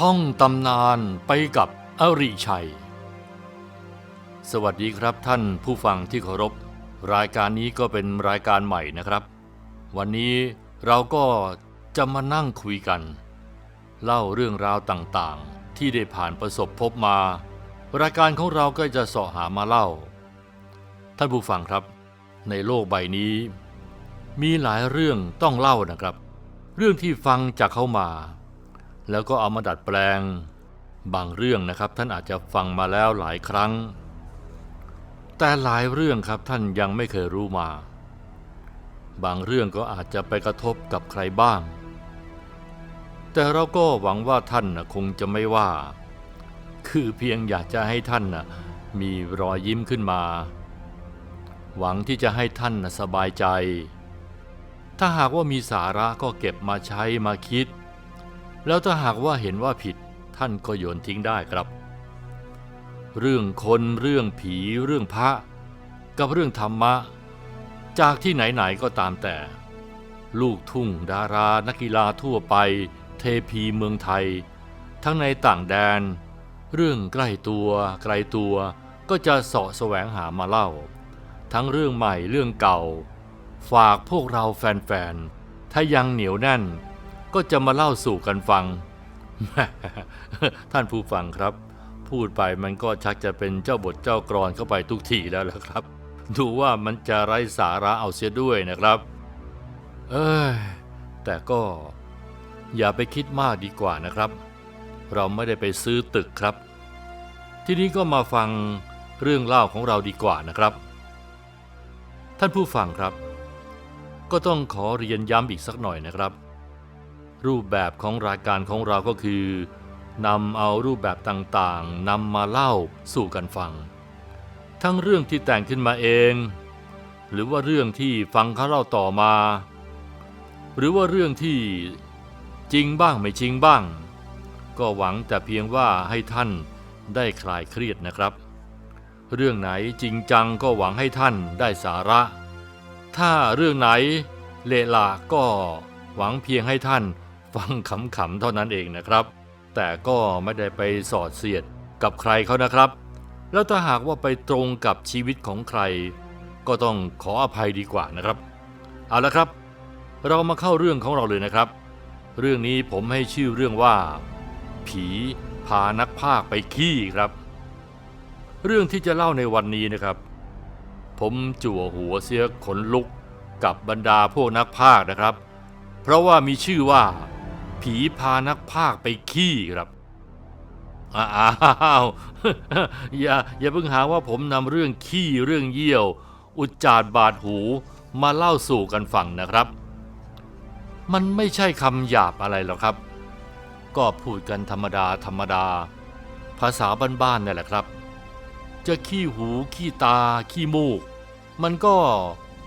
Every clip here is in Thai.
ท่องตำนานไปกับอริชัย สวัสดีครับท่านผู้ฟังที่เคารพ รายการนี้ก็เป็นรายการใหม่นะครับ วันนี้เราก็จะมานั่งคุยกัน เล่าเรื่องราวต่างๆ ที่ได้ผ่านประสบพบมา รายการของเราก็จะสาะหามาเล่า ท่านผู้ฟังครับ ในโลกใบนี้ มีหลายเรื่องต้องเล่านะครับ เรื่องที่ฟังจากเขามา แล้วก็เอามาดัดแปลง บางเรื่องนะครับท่านอาจจะฟังมาแล้วหลายครั้ง แต่หลายเรื่องครับท่านยังไม่เคยรู้มา บางเรื่องก็อาจจะไปกระทบกับใครบ้าง แต่เราก็หวังว่าท่านนะคงจะไม่ว่า คือเพียงอยากจะให้ท่านนะมีรอยยิ้มขึ้นมา หวังที่จะให้ท่านนะสบายใจ ถ้าหากว่ามีสาระก็เก็บมาใช้มาคิด แล้วถ้าหากว่าเห็นว่าผิดท่านก็โยนทิ้งได้ครับ เรื่องคนเรื่องผีเรื่องพระ กับเรื่องธรรมะ จากที่ไหนๆก็ตามแต่ ลูกทุ่งดารานักกีฬาทั่วไป เทพีเมืองไทย ทั้งในต่างแดน เรื่องใกล้ตัวไกลตัวก็จะเสาะแสวงหามาเล่า ทั้งเรื่องใหม่เรื่องเก่า ฝากพวกเราแฟนๆถ้ายังเหนียวแน่น ก็จะมาเล่าสู่กันฟัง ท่านผู้ฟังครับ พูดไปมันก็ชักจะเป็นเจ้าบทเจ้ากรอนเข้าไปทุกทีแล้วละครับ ดูว่ามันจะไร้สาระเอาเสียด้วยนะครับ เอ้ยแต่ก็อย่าไปคิดมากดีกว่านะครับ เราไม่ได้ไปซื้อตึกครับ ทีนี้ก็มาฟังเรื่องเล่าของเราดีกว่านะครับ ท่านผู้ฟังครับ ก็ต้องขอเรียนย้ำอีกสักหน่อยนะครับ รูปแบบของรายการของเราก็คือนำเอารูปแบบต่างๆนำมาเล่าสู่กันฟัง ทั้งเรื่องที่แต่งขึ้นมาเอง หรือว่าเรื่องที่ฟังเขาเล่าต่อมา หรือว่าเรื่องที่จริงบ้างไม่จริงบ้าง ก็หวังแต่เพียงว่าให้ท่านได้คลายเครียดนะครับ เรื่องไหนจริงจังก็หวังให้ท่านได้สาระ ถ้าเรื่องไหนเละละก็หวังเพียงให้ท่าน ฟังขำๆเท่านั้นเองนะครับ แต่ก็ไม่ได้ไปสอดเสียดกับใครเขานะครับ แล้วถ้าหากว่าไปตรงกับชีวิตของใคร ก็ต้องขออภัยดีกว่านะครับ เอาละครับ เรามาเข้าเรื่องของเราเลยนะครับ เรื่องนี้ผมให้ชื่อเรื่องว่า ผีพานักพากย์ไปขี้ครับ เรื่องที่จะเล่าในวันนี้นะครับ ผมจั่วหัวเสียขนลุกกับบรรดาพวกนักพากย์นะครับ เพราะว่ามีชื่อว่า ผีพานักพากย์ไปขี้ครับ อ้าวอย่าอย่าเพิ่งหาว่าผมนำเรื่องขี้เรื่องเยี่ยว อุจจาดบาดหูมาเล่าสู่กันฟังนะครับ มันไม่ใช่คำหยาบอะไรหรอกครับ ก็พูดกันธรรมดาธรรมดา ภาษาบ้านๆนี่แหละครับ จะขี้หูขี้ตาขี้มูก มันก็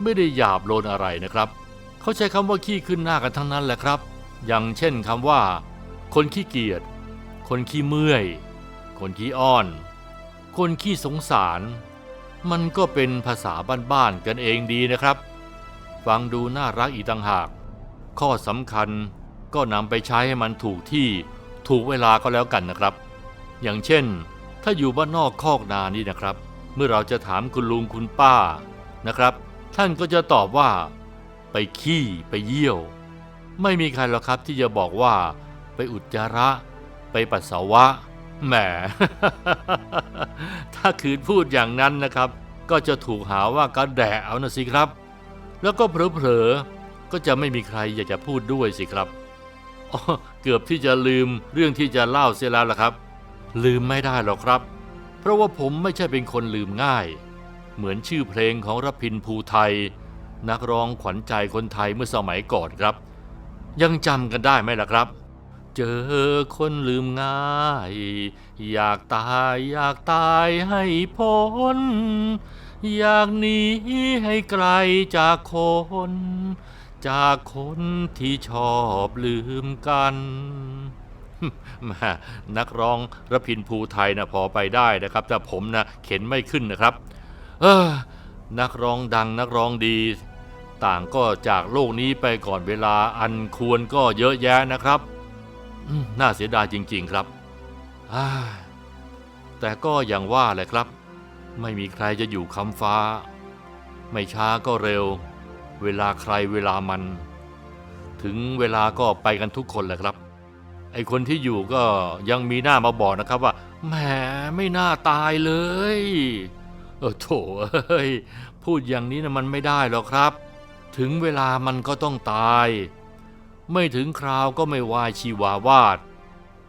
ไม่ได้หยาบโลนอะไรนะครับ เขาใช้คำว่าขี้ขึ้นหน้ากันทั้งนั้นแหละครับ อย่างเช่นคำว่า คนขี้เกียจ คนขี้เมื่อย คนขี้อ้อน คนขี้สงสาร มันก็เป็นภาษาบ้านๆกันเองดีนะครับ ฟังดูน่ารักอีกต่างหาก ข้อสำคัญก็นำไปใช้ให้มันถูกที่ถูกเวลาก็แล้วกันนะครับ อย่างเช่น ถ้าอยู่บ้านนอกคอกนานี่นะครับ เมื่อเราจะถามคุณลุงคุณป้านะครับ ท่านก็จะตอบว่า ไปขี้ไปเยี่ยว ไม่มีใครหรอกครับที่จะบอกว่า ไปอุจจาระ ไปปัสสาวะ แหม ถ้าคืนพูดอย่างนั้นนะครับ ก็จะถูกหาว่ากระแดะเอานะสิครับ แล้วก็เผลอๆก็จะไม่มีใครอยากจะพูดด้วยสิครับเกือบที่จะลืมเรื่องที่จะเล่าเสียแล้วล่ะครับ ลืมไม่ได้หรอกครับ เพราะว่าผมไม่ใช่เป็นคนลืมง่าย เหมือนชื่อเพลงของรพินภูไทย นักร้องขวัญใจคนไทยเมื่อสมัยก่อนครับ ยังจำกันได้ไหมล่ะครับ เจอคนลืมง่าย อยากตายอยากตายให้พ้น อยากหนีให้ไกลจากคน จากคนที่ชอบลืมกันม่นักร้องรพินภูไทยนะพอไปได้นะครับ แต่ผมนะเข็นไม่ขึ้นนะครับ เออนักร้องดังนักร้องดี ต่างก็จากโลกนี้ไปก่อนเวลาอันควรก็เยอะแยะนะครับน่าเสียดายจริง ๆครับ แต่ก็อย่างว่าแหละครับ ไม่มีใครจะอยู่คำฟ้า ไม่ช้าก็เร็ว เวลาใครเวลามัน ถึงเวลาก็ไปกันทุกคนแหละครับ ไอคนที่อยู่ก็ยังมีหน้ามาบอกนะครับว่า แหมไม่น่าตายเลย เออโถเอ้ย พูดอย่างนี้นะมันไม่ได้หรอกครับ ถึงเวลามันก็ต้องตาย ไม่ถึงคราวก็ไม่วายชีวาวาด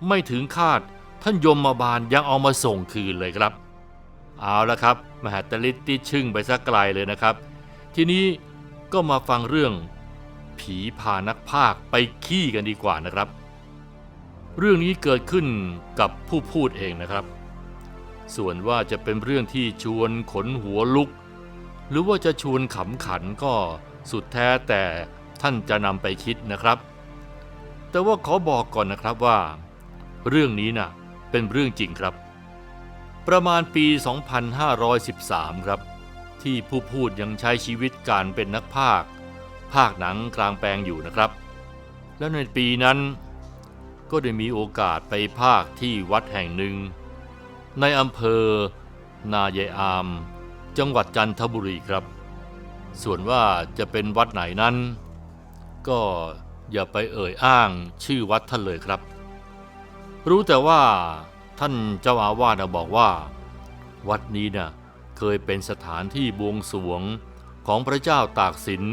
ไม่ถึงคาดท่านยมมาบาลยังเอามาส่งคืนเลยครับ เอาละครับ มหาตลิตติชึ่งไปสักไกลเลยนะครับ ทีนี้ก็มาฟังเรื่อง ผีพานักพากย์ไปขี้กันดีกว่านะครับ เรื่องนี้เกิดขึ้นกับผู้พูดเองนะครับ ส่วนว่าจะเป็นเรื่องที่ชวนขนหัวลุก หรือว่าจะชวนขำขันก็ สุดแท้แต่ท่านจะนำไปคิดนะครับ แต่ว่าขอบอกก่อนนะครับว่า เรื่องนี้นะ่ะเป็นเรื่องจริงครับ ประมาณปี 2513 ครับ ที่ผู้พูดยังใช้ชีวิตการเป็นนักพากย์ภาคหนังกลางแปลงอยู่นะครับ แล้วในปีนั้นก็ได้มีโอกาสไปภาคที่วัดแห่งหนึ่ง ในอำเภอนายายอาม จังหวัดจันทบุรีครับ ส่วนว่าจะเป็นวัดไหนนั้น ก็อย่าไปเอ่ยอ้างชื่อวัดท่านเลยครับ รู้แต่ว่าท่านเจ้าอาวาสบอกว่า วัดนี้นะ่ะเคยเป็นสถานที่บวงสรวงของพระเจ้าตากสิน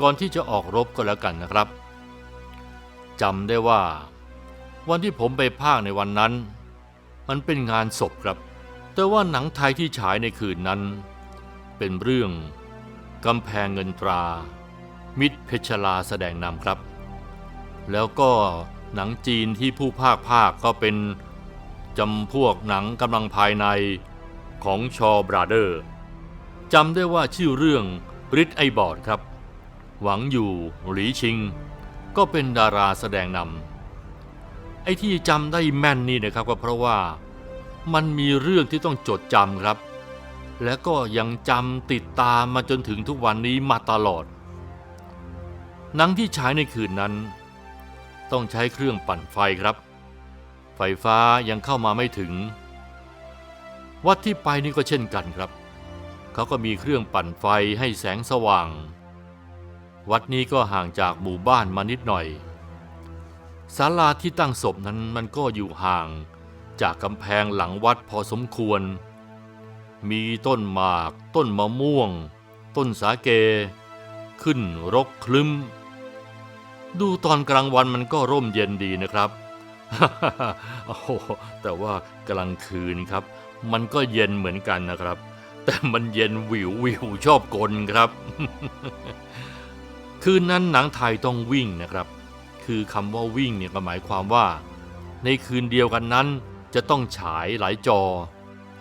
ก่อนที่จะออกรบก็แล้วกันนะครับจำได้ว่า วันที่ผมไปภาคในวันนั้น มันเป็นงานศพครับ แต่ว่าหนังไทยที่ฉายในคืนนั้น เป็นเรื่อง กำแพงเงินตรา มิตรเพชรลาแสดงนำครับ แล้วก็หนังจีนที่ผู้ภาคภาคก็เป็นจำพวกหนังกำลังภายในของชอบราเดอร์จำได้ว่าชื่อเรื่องริทไอบอร์ดครับ หวังอยู่หลีชิง ก็เป็นดาราแสดงนำไอ้ที่จำได้แม่นนี่นะครับก็เพราะว่ามันมีเรื่องที่ต้องจดจำครับ และก็ยังจำติดตามมาจนถึงทุกวันนี้มาตลอด หนังที่ฉายในคืนนั้น ต้องใช้เครื่องปั่นไฟครับ ไฟฟ้ายังเข้ามาไม่ถึง วัดที่ไปนี่ก็เช่นกันครับ เขาก็มีเครื่องปั่นไฟให้แสงสว่าง วัดนี้ก็ห่างจากหมู่บ้านมานิดหน่อยศาลาที่ตั้งศพนั้นมันก็อยู่ห่าง จากกำแพงหลังวัดพอสมควร มีต้นหมาก ต้นมะม่วง ต้นสาเก ขึ้นรกคลึ้ม ดูตอนกลางวันมันก็ร่มเย็นดีนะครับโอ้แต่ว่ากลางคืนครับ มันก็เย็นเหมือนกันนะครับ แต่มันเย็นวิววิวชอบกลครับ คืนนั้นหนังไทยต้องวิ่งนะครับ คือคำว่าวิ่งเนี่ยก็หมายความว่า ในคืนเดียวกันนั้นจะต้องฉายหลายจอ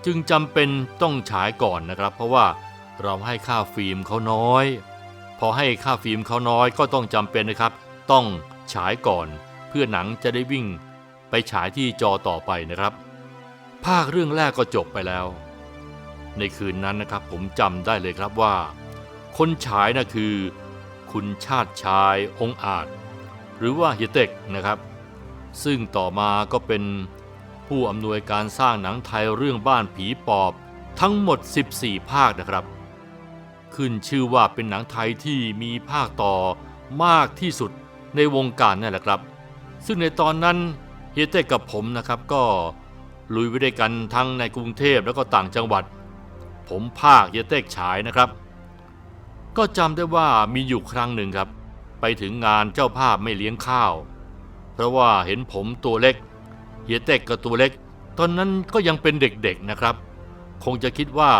จึงจำเป็นต้องฉายก่อนนะครับ เพราะว่าเราให้ค่าฟิล์มเขาน้อย พอให้ค่าฟิล์มเขาน้อยก็ต้องจำเป็นนะครับ ต้องฉายก่อน เพื่อหนังจะได้วิ่ง ไปฉายที่จอต่อไปนะครับ ภาคเรื่องแรกก็จบไปแล้ว ในคืนนั้นนะครับผมจำได้เลยครับว่า คนฉายนะคือ คุณชาติชายองอาจ หรือว่าเฮเต็กนะครับ ซึ่งต่อมาก็เป็น ผู้อำนวยการสร้างหนังไทยเรื่องบ้านผีปอบทั้งหมด 14 ภาคนะครับ ขึ้นชื่อว่าเป็นหนังไทยที่มีภาคต่อมากที่สุดในวงการนั่แหละครับ ซึ่งในตอนนั้นเฮียเต็กกับผมนะครับก็ลุยไปด้วยกันทั้งในกรุงเทพแล้วก็ต่างจังหวัด ผมภาคเฮียเต็กฉายนะครับ ก็จำได้ว่ามีอยู่ครั้งหนึ่งครับ ไปถึงงานเจ้าภาพไม่เลี้ยงข้าว เพราะว่าเห็นผมตัวเล็ก เฮียเต็กก็ตัวเล็ก ตอนนั้นก็ยังเป็นเด็กๆนะครับ คงจะคิดว่า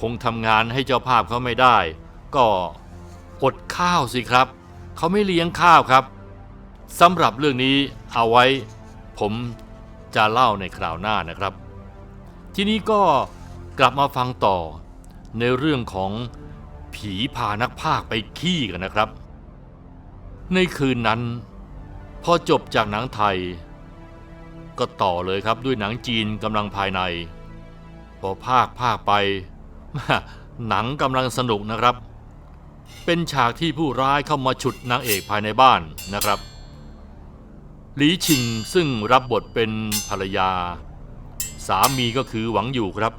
คงทำงานให้เจ้าภาพเขาไม่ได้ ก็อดข้าวสิครับ เขาไม่เลี้ยงข้าวครับสำหรับเรื่องนี้เอาไว้ ผมจะเล่าในคราวหน้านะครับ ทีนี้ก็กลับมาฟังต่อในเรื่องของผีพานักพากย์ไปขี้กันนะครับ ในคืนนั้น พอจบจากหนังไทย ก็ต่อเลยครับด้วยหนังจีนกำลังภายใน พอภาคภาคไปหนังกำลังสนุกนะครับ เป็นฉากที่ผู้ร้ายเข้ามาฉุดนางเอกภายในบ้านนะครับ หลีชิงซึ่งรับบทเป็นภรรยา สามีก็คือหวังอยู่ครับ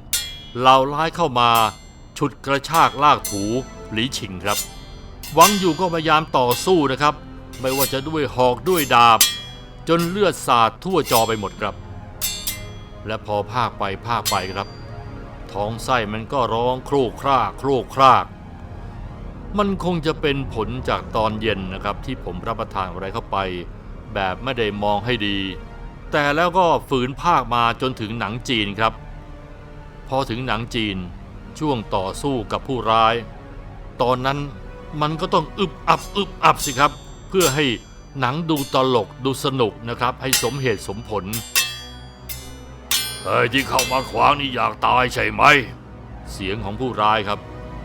เหล่าร้ายเข้ามาฉุดกระชากลากถูหลีชิงครับ หวังอยู่ก็พยายามต่อสู้นะครับ ไม่ว่าจะด้วยหอกด้วยดาบ จนเลือดสาดทั่วจอไปหมดครับ และพอภาคไปภาคไปครับ ท้องไส้มันก็ร้องโครกครากโครกคราก มันคงจะเป็นผลจากตอนเย็นนะครับที่ผมรับประทานอะไรเข้าไป แบบไม่ได้มองให้ดี แต่แล้วก็ฝืนภาคมาจนถึงหนังจีนครับ พอถึงหนังจีนช่วงต่อสู้กับผู้ร้าย ตอนนั้นมันก็ต้องอึบอับอึบอับสิครับ เพื่อให้ หนังดูตลกดูสนุกนะครับ ให้สมเหตุสมผลเฮ้ยที่เข้ามาขวางนี่อยากตายใช่ไหม เสียงของผู้ร้ายครับ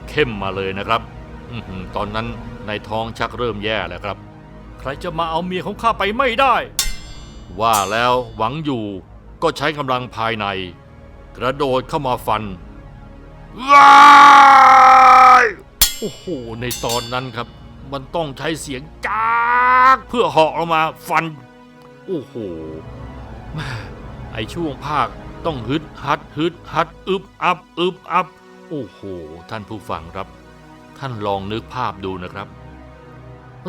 เข้มมาเลยนะครับอื้อหือตอนนั้นในท้องชักเริ่มแย่แล้วครับ ใครจะมาเอาเมียของข้าไปไม่ได้ ว่าแล้วหวังอยู่ก็ใช้กำลังภายใน กระโดดเข้ามาฟันว้ายโอ้โหในตอนนั้นครับ มันต้องใช้เสียงจากเพื่อเหาะออกมาฟัน โอ้โหแม่ไอช่วงภาคต้องฮึดฮัดฮึดฮัดอึบอับอึบอับโอ้โห ท่านผู้ฟังครับ ท่านลองนึกภาพดูนะครับ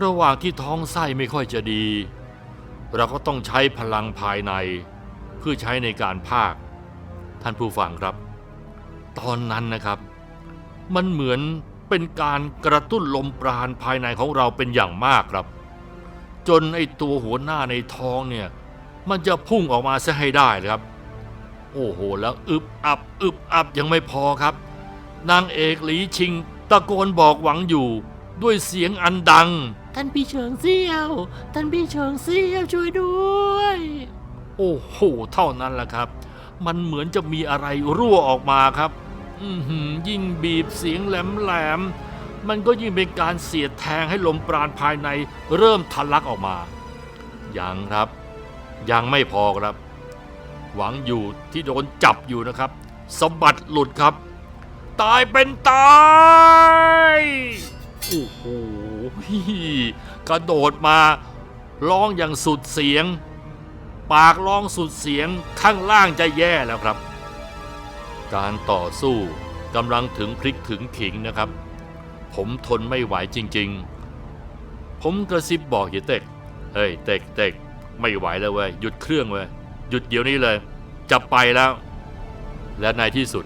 ระหว่างที่ท้องไส้ไม่ค่อยจะดี เราก็ต้องใช้พลังภายใน เพื่อใช้ในการภาค ท่านผู้ฟังครับ ตอนนั้นนะครับ มันเหมือน เป็นการกระตุ้นลมปราณภายในของเราเป็นอย่างมากครับ จนไอตัวหัวหน้าในท้องเนี่ย มันจะพุ่งออกมาซะให้ได้เลยครับ โอ้โห แล้วอึบอับอึบอับยังไม่พอครับ นางเอกหลีชิง ตะโกนบอกหวังอยู่ ด้วยเสียงอันดัง ท่านพี่เฉิงเซี่ยว ท่านพี่เฉิงเซี่ยวช่วยด้วย โอ้โห เท่านั้นแหละครับ มันเหมือนจะมีอะไรรั่วออกมาครับอือหือ ยิ่งบีบเสียงแหลมๆ มันก็ยิ่งเป็นการเสียดแทงให้ลมปราณภายในเริ่มทะลักออกมา ยังครับ ยังไม่พอครับ หวังอยู่ที่โดนจับอยู่นะครับสะบัดหลุดครับ ตายเป็นตายโอ้โหกระโดดมาร้องอย่างสุดเสียง ปากร้องสุดเสียงข้างล่างจะแย่แล้วครับ การต่อสู้กำลังถึงพริกถึงขิงนะครับ ผมทนไม่ไหวจริงๆ ผมกระซิบบอกเฮียเต็กเฮ้ยเต็กเต็กไม่ไหวแล้วเว้ยหยุดเครื่องเว้ยหยุดเดี๋ยวนี้เลย จะไปแล้ว และในที่สุด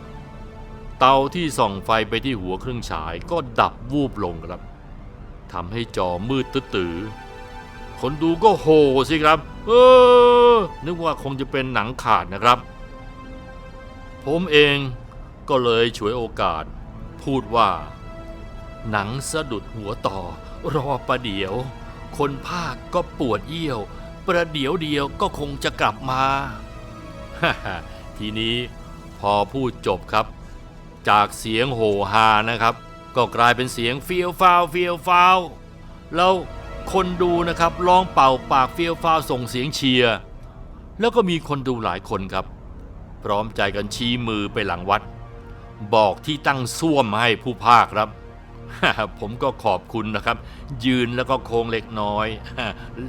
เตาที่ส่องไฟไปที่หัวเครื่องฉายก็ดับวูบลงครับทำให้จอมืดตื้อคนดูก็โห่สิครับ เออ นึกว่าคงจะเป็นหนังขาดนะครับ ผมเองก็เลยฉวยโอกาส พูดว่า หนังสะดุดหัวต่อ รอประเดี๋ยว คนภาคก็ปวดเยี่ยว ประเดี๋ยวเดียวก็คงจะกลับมาทีนี้พอพูดจบครับ จากเสียงโห่ฮานะครับ ก็กลายเป็นเสียงเฟียวฟาวเฟียวฟาวแล้วคนดูนะครับร้องเป่าปากเฟียวฟาวส่งเสียงเชียร์แล้วก็มีคนดูหลายคนครับ พร้อมใจกันชี้มือไปหลังวัด บอกที่ตั้งซ่วมให้ผู้ภาคครับ ผมก็ขอบคุณนะครับ ยืนแล้วก็โค้งเล็กน้อย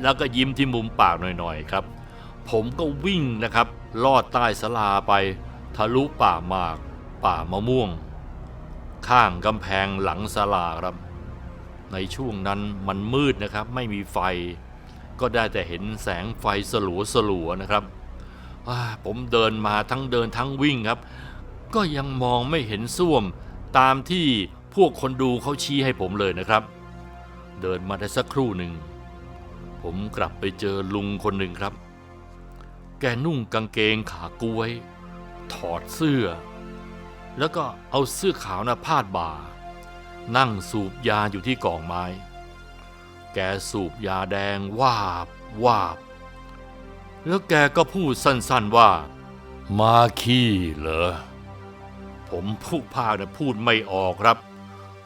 แล้วก็ยิ้มที่มุมปากหน่อยๆครับ ผมก็วิ่งนะครับลอดใต้สลาไป ทะลุป่าหมาก ป่ามะม่วง ข้างกำแพงหลังศาลาครับ ในช่วงนั้นมันมืดนะครับ ไม่มีไฟ ก็ได้แต่เห็นแสงไฟสลัวสลัวๆนะครับ ผมเดินมาทั้งเดินทั้งวิ่งครับ ก็ยังมองไม่เห็นส้วม ตามที่พวกคนดูเขาชี้ให้ผมเลยนะครับ เดินมาได้สักครู่หนึ่ง ผมกลับไปเจอลุงคนหนึ่งครับ แกนุ่งกางเกงขากล้วย ถอดเสื้อ แล้วก็เอาเสื้อขาวนะพาดบ่า นั่งสูบยาอยู่ที่กองไม้ แกสูบยาแดงวาบวาบ แล้วแกก็พูดสั้นๆว่า มาขี้เหรอ ผมผู้ภาคนะพูดไม่ออกครับ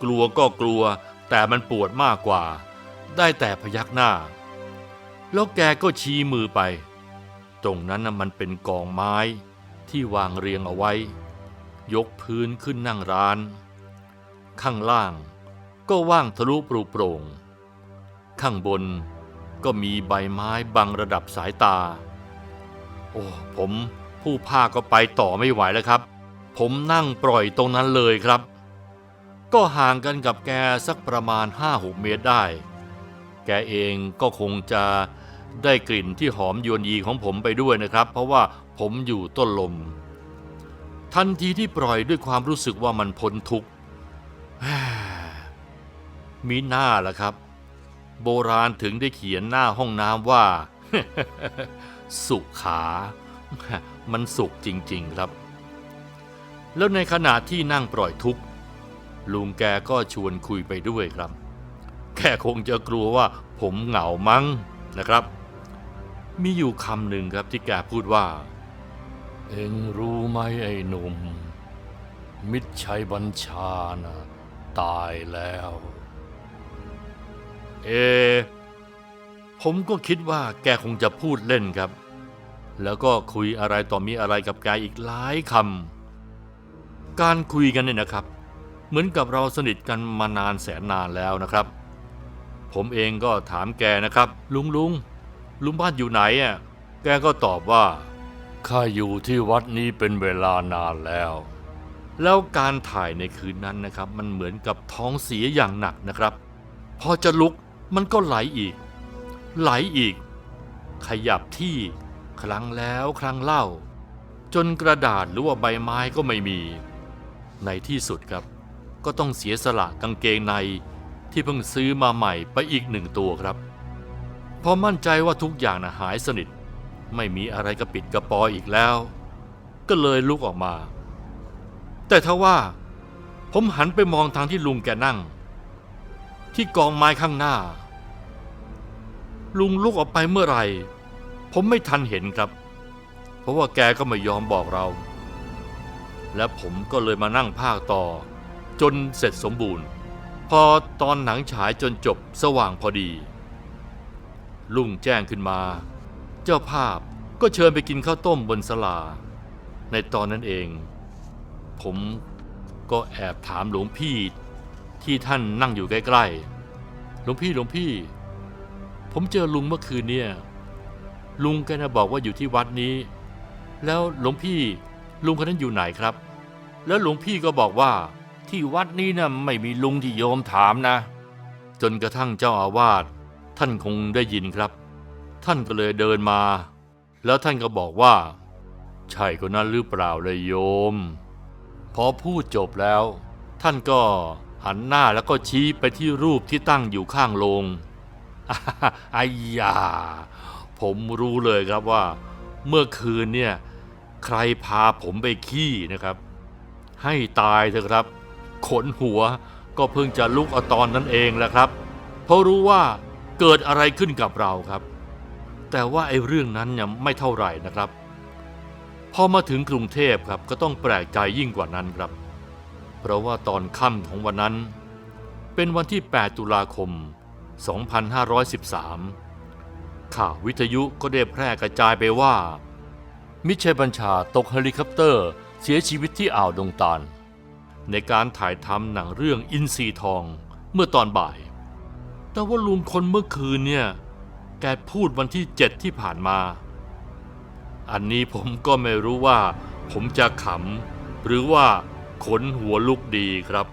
กลัวก็กลัว แต่มันปวดมากกว่า ได้แต่พยักหน้า แล้วแกก็ชี้มือไป ตรงนั้นนะมันเป็นกองไม้ที่วางเรียงเอาไว้ ยกพื้นขึ้นนั่งร้าน ข้างล่างก็ว่างทะลุปรุโปร่ง ข้างบนก็มีใบไม้บังระดับสายตา โอ้ผมผู้ภาคก็ไปต่อไม่ไหวแล้วครับ ผมนั่งปล่อยตรงนั้นเลยครับ ก็ห่างกันกับแกสักประมาณ5-6เมตรได้ แกเองก็คงจะได้กลิ่นที่หอมยวนยีของผมไปด้วยนะครับ เพราะว่าผมอยู่ต้นลม ทันทีที่ปล่อยด้วยความรู้สึกว่ามันพ้นทุกข์มีหน้าล่ะครับ โบราณถึงได้เขียนหน้าห้องน้ำว่า สุขา มันสุขจริง ๆ ครับ แล้วในขณะที่นั่งปล่อยทุกข์ลุงแกก็ชวนคุยไปด้วยครับ แกคงจะกลัวว่าผมเหงามั้งนะครับ มีอยู่คำหนึ่งครับที่แกพูดว่า เอ็งรู้ไหมไอ้หนุ่ม มิตรชัยบัญชานะตายแล้ว เอ ผมก็คิดว่าแกคงจะพูดเล่นครับ แล้วก็คุยอะไรต่อมีอะไรกับแกอีกหลายคำการคุยกันเนี่ยนะครับ เหมือนกับเราสนิทกันมานานแสนนานแล้วนะครับ ผมเองก็ถามแกนะครับ ลุงลุงลุงบ้านอยู่ไหนอะแกก็ตอบว่าข้าอยู่ที่วัดนี้เป็นเวลานานแล้ว แล้วการถ่ายในคืนนั้นนะครับ มันเหมือนกับท้องเสียอย่างหนักนะครับ พอจะลุกมันก็ไหลอีก ไหลอีก ขยับที่ครั้งแล้วครั้งเล่า จนกระดาษหรือว่าใบไม้ก็ไม่มี ในที่สุดครับ ก็ต้องเสียสละกางเกงในที่เพิ่งซื้อมาใหม่ไปอีกหนึ่งตัวครับ พอมั่นใจว่าทุกอย่างนะหายสนิท ไม่มีอะไรกระปิดกระปอยอีกแล้ว ก็เลยลุกออกมา แต่ทว่า ผมหันไปมองทางที่ลุงแกนั่ง ที่กองไม้ข้างหน้า ลุงลุกออกไปเมื่อไหร่ ผมไม่ทันเห็นครับ เพราะว่าแกก็ไม่ยอมบอกเรา และผมก็เลยมานั่งภาคต่อ จนเสร็จสมบูรณ์ พอตอนหนังฉายจนจบสว่างพอดี ลุงแจ้งขึ้นมา เจ้าภาพก็เชิญไปกินข้าวต้มบนศาลา ในตอนนั้นเอง ผมก็แอบถามหลวงพี่ที่ท่านนั่งอยู่ใกล้ๆ หลวงพี่หลวงพี่ ผมเจอลุงเมื่อคืนเนี่ย ลุงแกนะบอกว่าอยู่ที่วัดนี้ แล้วหลวงพี่ลุงคนนั้นอยู่ไหนครับ แล้วหลวงพี่ก็บอกว่าที่วัดนี้นะไม่มีลุงที่โยมถามนะ จนกระทั่งเจ้าอาวาสท่านคงได้ยินครับ ท่านก็เลยเดินมา แล้วท่านก็บอกว่า ใช่คนนั้นหรือเปล่าเลยโยม พอพูดจบแล้ว ท่านก็หันหน้าแล้วก็ชี้ไปที่รูปที่ตั้งอยู่ข้างโลง ไอ้ยา ผมรู้เลยครับว่า เมื่อคืนเนี่ย ใครพาผมไปขี้นะครับ ให้ตายเถอะครับ ขนหัวก็เพิ่งจะลุกเอาตอนนั้นเองแหละครับ เพราะรู้ว่าเกิดอะไรขึ้นกับเราครับ แต่ว่าไอ้เรื่องนั้นยังไม่เท่าไหร่นะครับพอมาถึงกรุงเทพครับก็ต้องแปลกใจยิ่งกว่านั้นครับ เพราะว่าตอนค่ำของวันนั้น เป็นวันที่ 8 ตุลาคม 2513 ข่าววิทยุก็ได้แพร่กระจายไปว่า มิตรชัยบัญชาตกเฮลิคอปเตอร์เสียชีวิตที่อ่าวดงตาล ในการถ่ายทำหนังเรื่องอินทรีทองเมื่อตอนบ่าย แต่ว่าลุงคนเมื่อคืนเนี่ย แกพูดวันที่เจ็ดที่ผ่านมา อันนี้ผมก็ไม่รู้ว่า ผมจะขำหรือว่าขนหัวลุกดีครับ